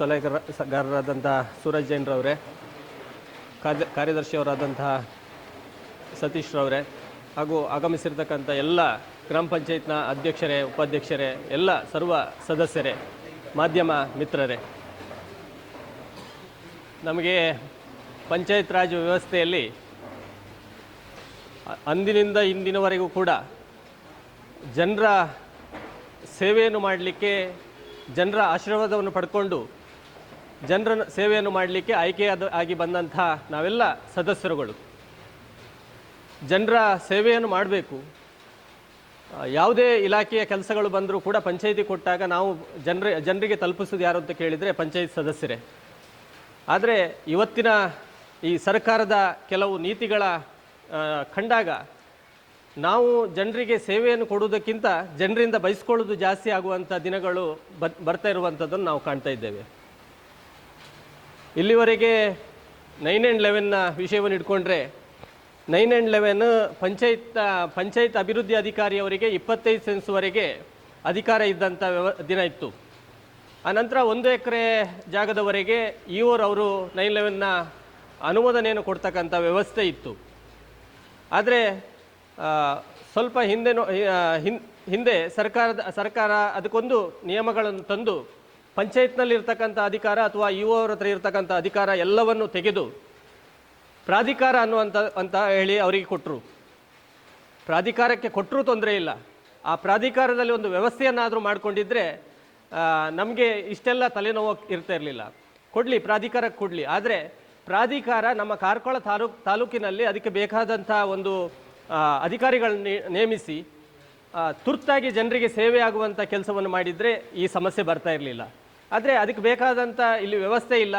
ಸಲಹೆಗಾರರಾದಂಥ ಸೂರಜ್ ಜೈನ್ರವರೇ ಕಾರ್ಯ ಕಾರ್ಯದರ್ಶಿಯವರಾದಂತಹ ಸತೀಶ್ರವರೇ ಹಾಗೂ ಆಗಮಿಸಿರ್ತಕ್ಕಂಥ ಎಲ್ಲ ಗ್ರಾಮ ಪಂಚಾಯತ್ನ ಅಧ್ಯಕ್ಷರೇ, ಉಪಾಧ್ಯಕ್ಷರೇ, ಎಲ್ಲ ಸರ್ವ ಸದಸ್ಯರೇ, ಮಾಧ್ಯಮ ಮಿತ್ರರೇ. ನಮಗೆ ಪಂಚಾಯತ್ ರಾಜ್ ವ್ಯವಸ್ಥೆಯಲ್ಲಿ ಅಂದಿನಿಂದ ಇಂದಿನವರೆಗೂ ಕೂಡ ಜನರ ಸೇವೆಯನ್ನು ಮಾಡಲಿಕ್ಕೆ, ಜನರ ಆಶೀರ್ವಾದವನ್ನು ಪಡ್ಕೊಂಡು ಜನರ ಸೇವೆಯನ್ನು ಮಾಡಲಿಕ್ಕೆ ಆಯ್ಕೆಯಾದ ಆಗಿ ಬಂದಂಥ ನಾವೆಲ್ಲ ಸದಸ್ಯರುಗಳು. ಜನರ ಸೇವೆಯನ್ನು ಮಾಡಬೇಕು. ಯಾವುದೇ ಇಲಾಖೆಯ ಕೆಲಸಗಳು ಬಂದರೂ ಕೂಡ ಪಂಚಾಯಿತಿ ಕೊಟ್ಟಾಗ ನಾವು ಜನರ ಜನರಿಗೆ ತಲುಪಿಸೋದು ಯಾರು ಅಂತ ಕೇಳಿದರೆ ಪಂಚಾಯತ್ ಸದಸ್ಯರೇ. ಆದರೆ ಇವತ್ತಿನ ಈ ಸರ್ಕಾರದ ಕೆಲವು ನೀತಿಗಳ ಕಂಡಾಗ ನಾವು ಜನರಿಗೆ ಸೇವೆಯನ್ನು ಕೊಡುವುದಕ್ಕಿಂತ ಜನರಿಂದ ಬಯಸ್ಕೊಳ್ಳೋದು ಜಾಸ್ತಿ ಆಗುವಂಥ ದಿನಗಳು ಬರ್ತಾ ಇರುವಂಥದ್ದನ್ನು ನಾವು ಕಾಣ್ತಾ ಇದ್ದೇವೆ. ಇಲ್ಲಿವರೆಗೆ ನೈನ್ ಆ್ಯಂಡ್ ಲೆವೆನ್ನ ವಿಷಯವನ್ನು ಇಟ್ಕೊಂಡ್ರೆ nine and eleven panchayat panchayat ಅಭಿವೃದ್ಧಿ ಅಧಿಕಾರಿಯವರಿಗೆ ಇಪ್ಪತ್ತೈದು ಸೆನ್ಸ್ವರೆಗೆ ಅಧಿಕಾರ ಇದ್ದಂಥ ವ್ಯವ ದಿನ ಇತ್ತು. ಆನಂತರ ಒಂದು ಎಕರೆ ಜಾಗದವರೆಗೆ ಇವರು ನೈನ್ ಲೆವೆನ್ನ ಅನುಮೋದನೆಯನ್ನು ಕೊಡ್ತಕ್ಕಂಥ ವ್ಯವಸ್ಥೆ ಇತ್ತು. ಆದರೆ ಸ್ವಲ್ಪ ಹಿಂದೆ ಹಿಂದೆ ಸರ್ಕಾರದ, ಸರ್ಕಾರ ಅದಕ್ಕೊಂದು ನಿಯಮಗಳನ್ನು ತಂದು ಪಂಚಾಯತ್ನಲ್ಲಿ ಇರ್ತಕ್ಕಂಥ ಅಧಿಕಾರ ಅಥವಾ ಇ ಅವ್ರ ಹತ್ರ ಇರ್ತಕ್ಕಂಥ ಅಧಿಕಾರ ಎಲ್ಲವನ್ನು ತೆಗೆದು ಪ್ರಾಧಿಕಾರ ಅನ್ನುವಂಥ ಅಂತ ಹೇಳಿ ಅವರಿಗೆ ಕೊಟ್ಟರು ಪ್ರಾಧಿಕಾರಕ್ಕೆ ಕೊಟ್ಟರೂ ತೊಂದರೆ ಇಲ್ಲ. ಆ ಪ್ರಾಧಿಕಾರದಲ್ಲಿ ಒಂದು ವ್ಯವಸ್ಥೆಯನ್ನಾದರೂ ಮಾಡಿಕೊಂಡಿದ್ದರೆ ನಮಗೆ ಇಷ್ಟೆಲ್ಲ ತಲೆನೋವು ಇರ್ತಾ ಇರಲಿಲ್ಲ. ಕೊಡಲಿ, ಪ್ರಾಧಿಕಾರಕ್ಕೆ ಕೊಡಲಿ. ಆದರೆ ಪ್ರಾಧಿಕಾರ ನಮ್ಮ ಕಾರ್ಕಳ ತಾಲೂಕ್ ತಾಲೂಕಿನಲ್ಲಿ ಅದಕ್ಕೆ ಬೇಕಾದಂಥ ಒಂದು ಅಧಿಕಾರಿಗಳನ್ನ ನೇಮಿಸಿ ತುರ್ತಾಗಿ ಜನರಿಗೆ ಸೇವೆ ಆಗುವಂಥ ಕೆಲಸವನ್ನು ಮಾಡಿದರೆ ಈ ಸಮಸ್ಯೆ ಬರ್ತಾ ಇರಲಿಲ್ಲ. ಆದರೆ ಅದಕ್ಕೆ ಬೇಕಾದಂಥ ಇಲ್ಲಿ ವ್ಯವಸ್ಥೆ ಇಲ್ಲ.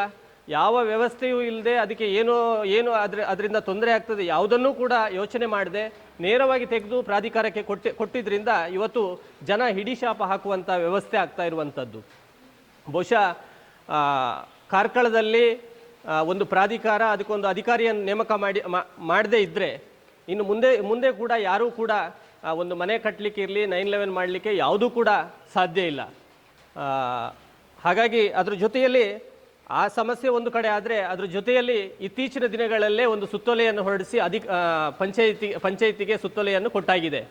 ಯಾವ ವ್ಯವಸ್ಥೆಯೂ ಇಲ್ಲದೆ ಅದಕ್ಕೆ ಏನೋ, ಏನು ಅದ್ರ ಅದರಿಂದ ತೊಂದರೆ ಆಗ್ತದೆ. ಯಾವುದನ್ನೂ ಕೂಡ ಯೋಚನೆ ಮಾಡದೆ ನೇರವಾಗಿ ತೆಗೆದು ಪ್ರಾಧಿಕಾರಕ್ಕೆ ಕೊಟ್ಟಿ ಕೊಟ್ಟಿದ್ದರಿಂದ ಇವತ್ತು ಜನ ಹಿಡಿ ಶಾಪ ಹಾಕುವಂಥ ವ್ಯವಸ್ಥೆ ಆಗ್ತಾ ಇರುವಂಥದ್ದು ಬಹುಶಃ ಕಾರ್ಕಳದಲ್ಲಿ ಒಂದು ಪ್ರಾಧಿಕಾರ ಅದಕ್ಕೊಂದು ಅಧಿಕಾರಿಯನ್ನು ನೇಮಕ ಮಾಡಿ ಮಾಡದೇ ಇದ್ದರೆ ಇನ್ನು ಮುಂದೆ ಮುಂದೆ ಕೂಡ ಯಾರೂ ಕೂಡ ಒಂದು ಮನೆ ಕಟ್ಟಲಿಕ್ಕೆ ಇರಲಿ, ನೈನ್ ಲೆವೆನ್ ಮಾಡಲಿಕ್ಕೆ ಯಾವುದೂ ಕೂಡ ಸಾಧ್ಯ ಇಲ್ಲ. ಹಾಗಾಗಿ ಅದ್ರ ಜೊತೆಯಲ್ಲಿ ಆ ಸಮಸ್ಯೆ ಒಂದು ಕಡೆ ಆದರೆ ಅದ್ರ ಜೊತೆಯಲ್ಲಿ ಇತ್ತೀಚಿನ ದಿನಗಳಲ್ಲೇ ಒಂದು ಸುತ್ತೋಲೆಯನ್ನು ಹೊರಡಿಸಿ ಅಧಿಕ ಪಂಚಾಯಿತಿ, ಪಂಚಾಯಿತಿಗೆ ಸುತ್ತೋಲೆಯನ್ನು ಕೊಟ್ಟಾಗಿದೆ.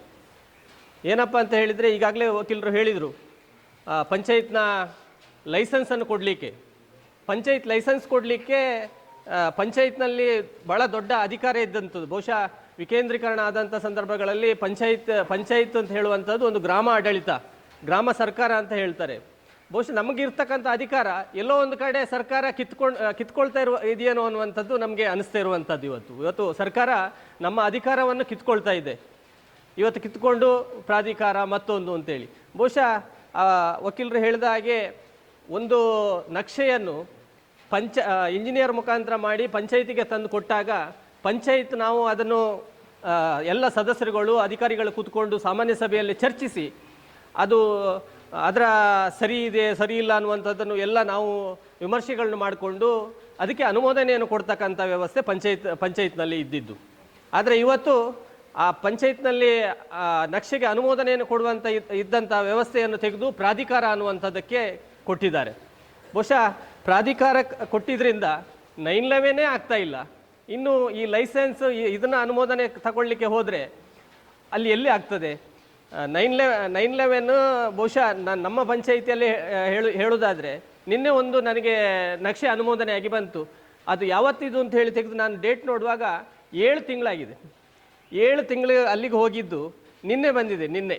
ಏನಪ್ಪ ಅಂತ ಹೇಳಿದರೆ ಈಗಾಗಲೇ ವಕೀಲರು ಹೇಳಿದರು ಪಂಚಾಯತ್ನ ಲೈಸೆನ್ಸನ್ನು ಕೊಡಲಿಕ್ಕೆ. ಪಂಚಾಯತ್ ಲೈಸೆನ್ಸ್ ಕೊಡಲಿಕ್ಕೆ ಪಂಚಾಯತ್ನಲ್ಲಿ ಭಾಳ ದೊಡ್ಡ ಅಧಿಕಾರ ಇದ್ದಂಥದ್ದು. ಬಹುಶಃ ವಿಕೇಂದ್ರೀಕರಣ ಆದಂಥ ಸಂದರ್ಭಗಳಲ್ಲಿ ಪಂಚಾಯತ್ ಪಂಚಾಯತ್ ಅಂತ ಹೇಳುವಂಥದ್ದು ಒಂದು ಗ್ರಾಮ ಆಡಳಿತ, ಗ್ರಾಮ ಸರ್ಕಾರ ಅಂತ ಹೇಳ್ತಾರೆ. ಬಹುಶಃ ನಮಗಿರ್ತಕ್ಕಂಥ ಅಧಿಕಾರ ಎಲ್ಲೋ ಒಂದು ಕಡೆ ಸರ್ಕಾರ ಕಿತ್ಕೊಂಡು ಕಿತ್ಕೊಳ್ತಾ ಇರುವ, ಇದೆಯೇನೋ ಅನ್ನುವಂಥದ್ದು ನಮಗೆ ಅನಿಸ್ತಾ ಇರುವಂಥದ್ದು ಇವತ್ತು. ಇವತ್ತು ಸರ್ಕಾರ ನಮ್ಮ ಅಧಿಕಾರವನ್ನು ಕಿತ್ಕೊಳ್ತಾ ಇದೆ. ಇವತ್ತು ಕಿತ್ಕೊಂಡು ಪ್ರಾಧಿಕಾರ ಮತ್ತೊಂದು ಅಂತೇಳಿ. ಬಹುಶಃ ವಕೀಲರು ಹೇಳಿದ ಹಾಗೆ ಒಂದು ನಕ್ಷೆಯನ್ನು ಪಂಚ ಇಂಜಿನಿಯರ್ ಮುಖಾಂತರ ಮಾಡಿ ಪಂಚಾಯಿತಿಗೆ ತಂದು ಕೊಟ್ಟಾಗ ಪಂಚಾಯತ್ ನಾವು ಅದನ್ನು ಎಲ್ಲ ಸದಸ್ಯರುಗಳು, ಅಧಿಕಾರಿಗಳು ಕೂತ್ಕೊಂಡು ಸಾಮಾನ್ಯ ಸಭೆಯಲ್ಲಿ ಚರ್ಚಿಸಿ ಅದು ಅದರ ಸರಿ ಇದೆ, ಸರಿ ಇಲ್ಲ ಅನ್ನುವಂಥದ್ದನ್ನು ಎಲ್ಲ ನಾವು ವಿಮರ್ಶೆಗಳನ್ನು ಮಾಡಿಕೊಂಡು ಅದಕ್ಕೆ ಅನುಮೋದನೆಯನ್ನು ಕೊಡ್ತಕ್ಕಂಥ ವ್ಯವಸ್ಥೆ ಪಂಚಾಯತ್, ಪಂಚಾಯತ್ನಲ್ಲಿ ಇದ್ದಿದ್ದು. ಆದರೆ ಇವತ್ತು ಆ ಪಂಚಾಯತ್ನಲ್ಲಿ ನಕ್ಷೆಗೆ ಅನುಮೋದನೆಯನ್ನು ಕೊಡುವಂಥ ಇದ್- ಇದ್ದಂಥ ವ್ಯವಸ್ಥೆಯನ್ನು ತೆಗೆದು ಪ್ರಾಧಿಕಾರ ಅನ್ನುವಂಥದ್ದಕ್ಕೆ ಕೊಟ್ಟಿದ್ದಾರೆ. ಬಹುಶಃ ಪ್ರಾಧಿಕಾರ ಕೊಟ್ಟಿದ್ದರಿಂದ ನೈನ್ ಲೆವೆನೇ ಆಗ್ತಾ ಇಲ್ಲ. ಇನ್ನು ಈ ಲೈಸೆನ್ಸ್ ಇದನ್ನು ಅನುಮೋದನೆ ತಗೊಳ್ಳಿಕ್ಕೆ ಹೋದರೆ ಅಲ್ಲಿ ಎಲ್ಲಿ ಆಗ್ತದೆ? ನೈನ್ ಲೆ ನೈನ್ ಲೆವೆನ್ ಬಹುಶಃ ನಮ್ಮ ಪಂಚಾಯಿತಿಯಲ್ಲಿ ಹೇಳು ಹೇಳುವುದಾದರೆ ನಿನ್ನೆ ಒಂದು ನನಗೆ ನಕ್ಷೆ ಅನುಮೋದನೆ ಆಗಿ ಬಂತು. ಅದು ಯಾವತ್ತಿದು ಅಂತ ಹೇಳಿ ತೆಗೆದು ನಾನು ಡೇಟ್ ನೋಡುವಾಗ ಏಳು ತಿಂಗಳಾಗಿದೆ. ಏಳು ತಿಂಗಳು ಅಲ್ಲಿಗೆ ಹೋಗಿದ್ದು, ನಿನ್ನೆ ಬಂದಿದೆ, ನಿನ್ನೆ.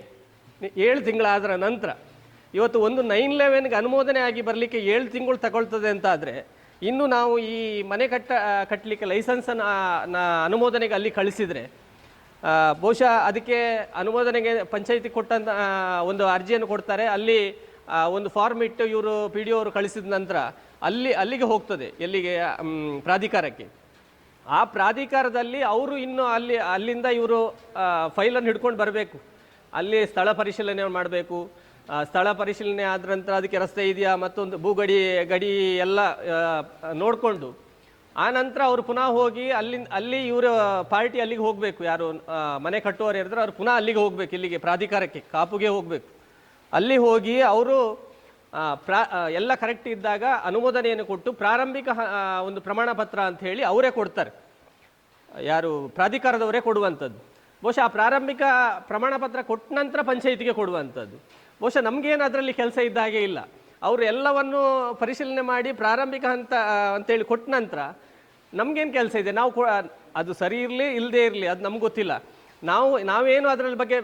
ಏಳು ತಿಂಗಳಾದರ ನಂತರ. ಇವತ್ತು ಒಂದು ನೈನ್ ಲೆವೆನ್ಗೆ ಅನುಮೋದನೆ ಆಗಿ ಬರಲಿಕ್ಕೆ ಏಳು ತಿಂಗಳು ತಗೊಳ್ತದೆ ಅಂತ ಆದರೆ ಇನ್ನು ನಾವು ಈ ಮನೆ ಕಟ್ಟ ಕಟ್ಟಲಿಕ್ಕೆ ಲೈಸೆನ್ಸನ್ನು ಅನುಮೋದನೆಗೆ ಅಲ್ಲಿ ಕಳಿಸಿದರೆ ಬಹುಶಃ ಅದಕ್ಕೆ ಅನುಮೋದನೆಗೆ ಪಂಚಾಯಿತಿ ಕೊಟ್ಟಂತ ಒಂದು ಅರ್ಜಿಯನ್ನು ಕೊಡ್ತಾರೆ. ಅಲ್ಲಿ ಒಂದು ಫಾರ್ಮ್ ಇಟ್ಟು ಇವರು ಪಿ ಡಿ ಅವರು ಕಳಿಸಿದ ನಂತರ ಅಲ್ಲಿ, ಅಲ್ಲಿಗೆ ಹೋಗ್ತದೆ, ಎಲ್ಲಿಗೆ ಪ್ರಾಧಿಕಾರಕ್ಕೆ. ಆ ಪ್ರಾಧಿಕಾರದಲ್ಲಿ ಅವರು ಇನ್ನು ಅಲ್ಲಿ, ಅಲ್ಲಿಂದ ಇವರು ಫೈಲನ್ನು ಹಿಡ್ಕೊಂಡು ಬರಬೇಕು. ಅಲ್ಲಿ ಸ್ಥಳ ಪರಿಶೀಲನೆ ಮಾಡಬೇಕು. ಸ್ಥಳ ಪರಿಶೀಲನೆ ಆದ ನಂತರ ಅದಕ್ಕೆ ರಸ್ತೆ ಇದೆಯಾ ಮತ್ತೊಂದು ಭೂಗಡಿ ಗಡಿ ಎಲ್ಲ ನೋಡಿಕೊಂಡು ಆ ನಂತರ ಅವರು ಪುನಃ ಹೋಗಿ ಅಲ್ಲಿ ಅಲ್ಲಿ ಇವರ ಪಾರ್ಟಿ ಅಲ್ಲಿಗೆ ಹೋಗಬೇಕು. ಯಾರು ಮನೆ ಕಟ್ಟುವವರು ಇರಿದ್ರೆ ಅವ್ರು ಪುನಃ ಅಲ್ಲಿಗೆ ಹೋಗಬೇಕು, ಇಲ್ಲಿಗೆ ಪ್ರಾಧಿಕಾರಕ್ಕೆ, ಕಾಪುಗೆ ಹೋಗಬೇಕು. ಅಲ್ಲಿ ಹೋಗಿ ಅವರು ಪ್ರಾ ಎಲ್ಲ ಕರೆಕ್ಟ್ ಇದ್ದಾಗ ಅನುಮೋದನೆಯನ್ನು ಕೊಟ್ಟು ಪ್ರಾರಂಭಿಕ ಒಂದು ಪ್ರಮಾಣ ಪತ್ರ ಅಂತ ಹೇಳಿ ಅವರೇ ಕೊಡ್ತಾರೆ. ಯಾರು, ಪ್ರಾಧಿಕಾರದವರೇ ಕೊಡುವಂಥದ್ದು. ಬಹುಶಃ ಆ ಪ್ರಾರಂಭಿಕ ಪ್ರಮಾಣ ಪತ್ರ ಕೊಟ್ಟ ನಂತರ ಪಂಚಾಯಿತಿಗೆ ಕೊಡುವಂಥದ್ದು. ಬಹುಶಃ ನಮಗೇನು ಅದರಲ್ಲಿ ಕೆಲಸ ಇದ್ದ ಹಾಗೆ ಇಲ್ಲ. ಅವರು ಎಲ್ಲವನ್ನು ಪರಿಶೀಲನೆ ಮಾಡಿ ಪ್ರಾರಂಭಿಕ ಹಂತ ಅಂತೇಳಿ ಕೊಟ್ಟ ನಂತರ ನಮಗೇನು ಕೆಲಸ ಇದೆ? ನಾವು ಕೂಡ, ಅದು ಸರಿ ಇರಲಿ ಇಲ್ಲದೇ ಇರಲಿ, ಅದು ನಮ್ಗೆ ಗೊತ್ತಿಲ್ಲ. ನಾವು, ನಾವೇನು ಅದರ ಬಗ್ಗೆ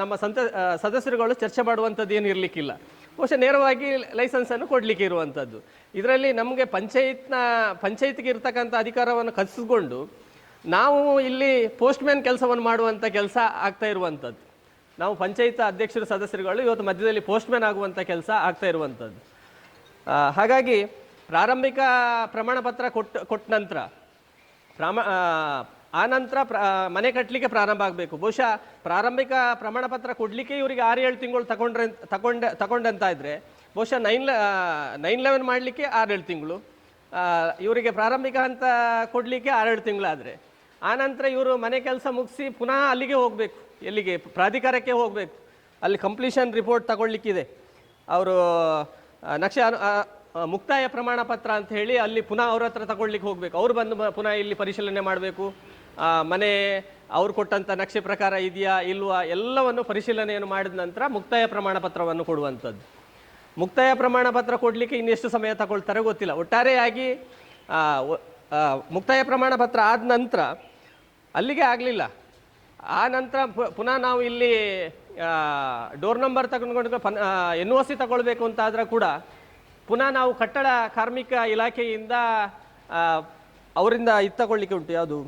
ನಮ್ಮ ಸಂತ ಸದಸ್ಯರುಗಳು ಚರ್ಚೆ ಮಾಡುವಂಥದ್ದು ಏನು ಇರಲಿಕ್ಕಿಲ್ಲ. ಬಹುಶಃ ನೇರವಾಗಿ ಲೈಸೆನ್ಸನ್ನು ಕೊಡಲಿಕ್ಕೆ ಇರುವಂಥದ್ದು. ಇದರಲ್ಲಿ ನಮಗೆ ಪಂಚಾಯತ್ನ, ಪಂಚಾಯತ್ಗೆ ಇರ್ತಕ್ಕಂಥ ಅಧಿಕಾರವನ್ನು ಕಸಿಸ್ಕೊಂಡು ನಾವು ಇಲ್ಲಿ ಪೋಸ್ಟ್ಮ್ಯಾನ್ ಕೆಲಸವನ್ನು ಮಾಡುವಂಥ ಕೆಲಸ ಆಗ್ತಾ ಇರುವಂಥದ್ದು. ನಾವು ಪಂಚಾಯತ್ ಅಧ್ಯಕ್ಷರು, ಸದಸ್ಯರುಗಳು ಇವತ್ತು ಮಧ್ಯದಲ್ಲಿ ಪೋಸ್ಟ್ಮ್ಯಾನ್ ಆಗುವಂಥ ಕೆಲಸ ಆಗ್ತಾ ಇರುವಂಥದ್ದು. ಹಾಗಾಗಿ ಪ್ರಾರಂಭಿಕ ಪ್ರಮಾಣ ಪತ್ರ ಕೊಟ್ಟು ಕೊಟ್ಟ ನಂತರ ಪ್ರಾಮ ಆ, ನಂತರ ಪ್ರ ಮನೆ ಕಟ್ಟಲಿಕ್ಕೆ ಪ್ರಾರಂಭ ಆಗಬೇಕು. ಬಹುಶಃ ಪ್ರಾರಂಭಿಕ ಪ್ರಮಾಣ ಪತ್ರ ಕೊಡಲಿಕ್ಕೆ ಇವರಿಗೆ ಆರು ಏಳು ತಿಂಗಳು ತಗೊಂಡ್ರೆ ತಗೊಂಡ ತಗೊಂಡಂತ ಇದ್ದರೆ ಬಹುಶಃ ನೈನ್ ನೈನ್ ಲೆವೆನ್ ಮಾಡಲಿಕ್ಕೆ ಆರೇಳು ತಿಂಗಳು. ಇವರಿಗೆ ಪ್ರಾರಂಭಿಕ ಹಂತ ಕೊಡಲಿಕ್ಕೆ ಆರೇಳು ತಿಂಗಳಾದರೆ. ಆ ನಂತರ ಇವರು ಮನೆ ಕೆಲಸ ಮುಗಿಸಿ ಪುನಃ ಅಲ್ಲಿಗೆ ಹೋಗಬೇಕು. ಎಲ್ಲಿಗೆ? ಪ್ರಾಧಿಕಾರಕ್ಕೆ ಹೋಗಬೇಕು. ಅಲ್ಲಿ ಕಂಪ್ಲೀಷನ್ ರಿಪೋರ್ಟ್ ತಗೊಳ್ಲಿಕ್ಕಿದೆ ಅವರು ನಕ್ಷೆ ಮುಕ್ತಾಯ ಪ್ರಮಾಣ ಪತ್ರ ಅಂತ ಹೇಳಿ ಅಲ್ಲಿ ಪುನಃ ಅವ್ರ ಹತ್ರ ತಗೊಳ್ಲಿಕ್ಕೆ ಹೋಗಬೇಕು. ಅವ್ರು ಬಂದು ಪುನಃ ಇಲ್ಲಿ ಪರಿಶೀಲನೆ ಮಾಡಬೇಕು. ಮನೆ ಅವ್ರು ಕೊಟ್ಟಂಥ ನಕ್ಷೆ ಪ್ರಕಾರ ಇದೆಯಾ, ಇಲ್ವಾ, ಎಲ್ಲವನ್ನು ಪರಿಶೀಲನೆಯನ್ನು ಮಾಡಿದ ನಂತರ ಮುಕ್ತಾಯ ಪ್ರಮಾಣ ಪತ್ರವನ್ನು ಕೊಡುವಂಥದ್ದು. ಮುಕ್ತಾಯ ಪ್ರಮಾಣ ಪತ್ರ ಕೊಡಲಿಕ್ಕೆ ಇನ್ನೆಷ್ಟು ಸಮಯ ತಗೊಳ್ತಾರೆ ಗೊತ್ತಿಲ್ಲ. ಒಟ್ಟಾರೆಯಾಗಿ ಮುಕ್ತಾಯ ಪ್ರಮಾಣ ಪತ್ರ ಆದ ನಂತರ ಅಲ್ಲಿಗೆ ಆಗಲಿಲ್ಲ. ಆ ನಂತರ ಪುನಃ ನಾವು ಇಲ್ಲಿ ಡೋರ್ ನಂಬರ್ ತಗೊಂಡ್ಕೊಂಡು ಎನ್ ಒ ಸಿ ತಗೊಳ್ಬೇಕು ಅಂತ ಆದ್ರೆ ಕೂಡ ಪುನಃ ನಾವು ಕಟ್ಟಡ ಕಾರ್ಮಿಕ ಇಲಾಖೆಯಿಂದ ಅವರಿಂದ ಇದು ತಗೊಳ್ಳಿಕ್ಕೆ ಉಂಟು, ಯಾವುದು?